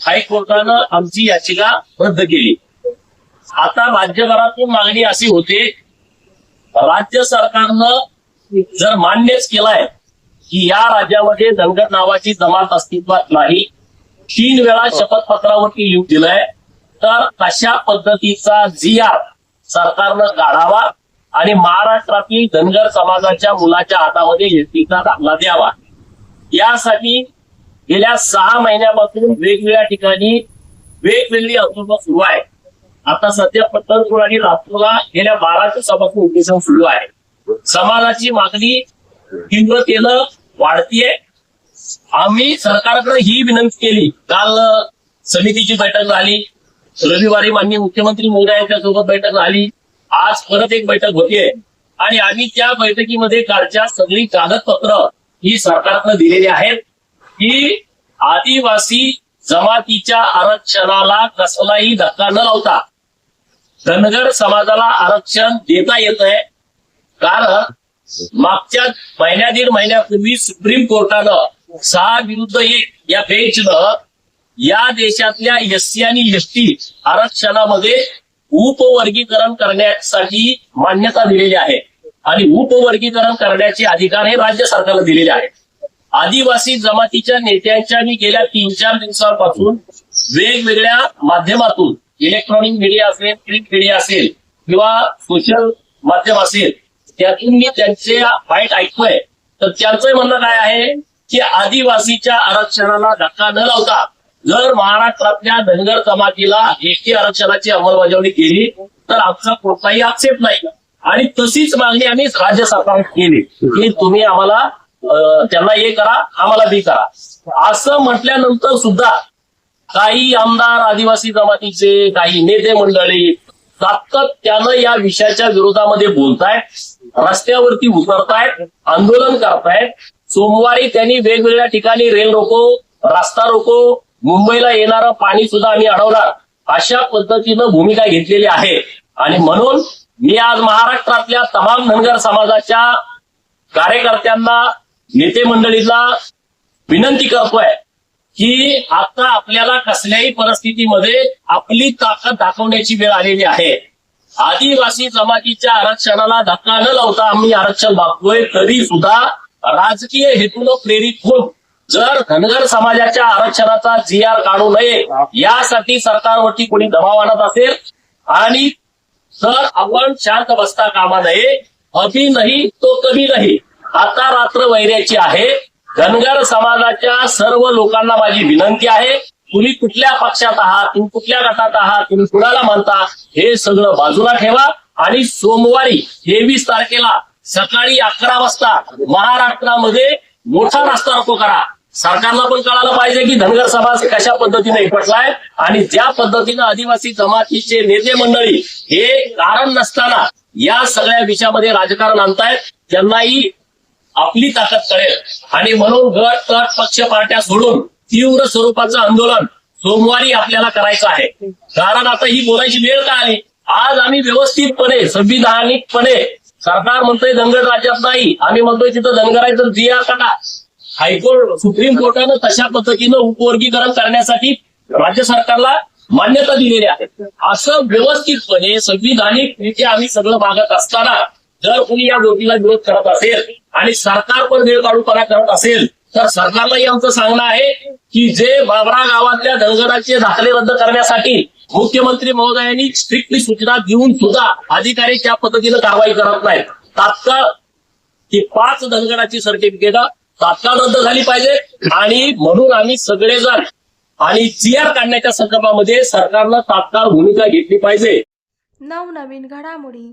हायकोर्टानं आमची याचिका रद्द केली. आता राज्यभरातून मागणी अशी होते राज्य सरकारनं जर मान्यच केलाय की या राज्यामध्ये धनगर नावाची जमात अस्तित्वात नाही तीन वेळा शपथपत्रावरती लिहून दिलंय तर कशा पद्धतीचा जी आर सरकारनं काढावा आणि महाराष्ट्रातील धनगर समाजाच्या मुलाच्या हातामध्ये एसटीचा दाखला द्यावा यासाठी गेल्या सहा महिन्यापासून वेगवेगळ्या ठिकाणी वेगवेगळी आंदोलन सुरू आहे. आता सध्या पंढरपूर आणि लातूरला गेल्या बारा दिवसापासून उपोषण सुरू आहे. समाजाची मागणी तीव्रतेनं वाढतीये. आम्ही सरकारकडे ही विनंती केली. काल समितीची बैठक झाली. रविवारी माननीय मुख्यमंत्री मोदी यांच्यासोबत बैठक झाली. आज परत एक बैठक होतीये. आणि आम्ही त्या बैठकीमध्ये कालच्या सगळी कागदपत्र ही सरकारनं दिलेली आहेत. की आदिवासी जमातीच्या आरक्षणाला कसलाही धक्का न लावता धनगर समाजाला आरक्षण देता येत आहे. कारण मागच्या महिन्या दीड महिन्यापूर्वी सुप्रीम कोर्टानं सहा विरुद्ध एक या बेंचनं या देशातल्या एससी आणि एसटी आरक्षणामध्ये उपवर्गीकरण करण्यासाठी मान्यता दिलेली आहे. आणि उपवर्गीकरण करण्याचे अधिकार हे राज्य सरकारला दिलेले आहेत. आदिवासी जमातीच्या नेत्यांच्या मी गेल्या तीन चार दिवसांपासून वेगवेगळ्या माध्यमातून इलेक्ट्रॉनिक मीडिया असेल प्रिंट मीडिया असेल किंवा सोशल माध्यम असेल त्यातून मी त्यांचे वाईट ऐकतोय. तर त्यांचं म्हणणं काय आहे की आदिवासीच्या आरक्षणाला धक्का न लावता जर महाराष्ट्रातल्या धनगर जमातीला एकी आरक्षणाची अंमलबजावणी केली तर आमचा कोणताही आक्षेप नाही. आणि तशीच मागणी आम्ही राज्य सरकारने केली. की तुम्ही आम्हाला त्यांना हे करा आम्हाला बी करा. असं म्हटल्यानंतर सुद्धा काही आमदार आदिवासी जमातीचे काही नेते मंडळी सातत्यानं या विषयाच्या विरोधामध्ये बोलतायत रस्त्यावरती उतरतायत आंदोलन करतायत. सोमवारी त्यांनी वेगवेगळ्या ठिकाणी रेल रोको रस्ता रोको मुंबईला येणारं पाणी सुद्धा आम्ही अडवणार. अशा पद्धतीनं भूमिका घेतलेली आहे. आणि म्हणून मी आज महाराष्ट्रातल्या तमाम धनगर समाजाच्या कार्यकर्त्यांना नेते मंडळीला विनंती करतोय की आता आपल्याला कसल्याही परिस्थितीमध्ये आपली ताकद दाखवण्याची वेळ आलेली आहे. आदिवासी जमातीच्या आरक्षणाला धक्का न लावता आम्ही आरक्षण मागतोय तरी सुद्धा राजकीय हेतून प्रेरित होऊन जर धनगर समाजाच्या आरक्षणाचा जी आर काढू नये यासाठी सरकारवरती कोणी दबाव आणत असेल आणि जर आपण शांत बसता कामा नये अभी नाही तो कभी नाही. आता रात्र वैऱ्याची आहे. धनगर समाजाच्या सर्व लोकांना माझी विनंती आहे. तुम्ही कुठल्या पक्षात आहात तुम्ही कुठल्या गटात आहात तुम्ही कुणाला मानता हे सगळं बाजूला ठेवा. आणि सोमवारी तेवीस तारखेला सकाळी अकरा वाजता महाराष्ट्रामध्ये मोठा रस्ता रोको करा. सरकारला पण कळायला पाहिजे की धनगर समाज कशा पद्धतीने एकवटलाय आणि ज्या पद्धतीनं आदिवासी जमातीचे नेते मंडळी हे कारण नसताना या सगळ्या विषयामध्ये राजकारण आणतायत. त्यांनाही आपली ताकद कळेल. आणि म्हणून गट तट पक्ष पार्ट्या सोडून तीव्र स्वरूपाचं आंदोलन सोमवारी आपल्याला करायचं आहे. कारण आता ही बोलायची वेळ का आली? आज आम्ही व्यवस्थितपणे संविधानिकपणे सरकार म्हणतोय धनगर राज्यात नाही. आम्ही म्हणतोय तिथं धनगरायचं G R high court supreme कोर्टानं तशा पद्धतीनं उपवर्गीकरण करण्यासाठी राज्य सरकारला मान्यता दिलेली आहे. असं व्यवस्थितपणे संविधानिक रीत्या आम्ही सगळं मागत असताना जर कोणी या गोष्टीला विरोध करत असेल आणि सरकार पण वेळ काढूपणा करत असेल तर सरकारलाही आमचं सांगणं आहे की जे बाबरा गावातल्या धनगराचे दाखले रद्द करण्यासाठी मुख्यमंत्री महोदयांनी स्ट्रिक्टली सूचना देऊन सुद्धा अधिकारी त्या पद्धतीनं कारवाई करत नाहीत. तात्काळ ती पाच धनगराची सर्टिफिकेट तात्काळ रद्द झाली पाहिजे आणि म्हणून आम्ही सगळेजण आणि जी आर काढण्याच्या संदर्भामध्ये सरकारनं तात्काळ भूमिका घेतली पाहिजे. नवनवीन घडामोडी.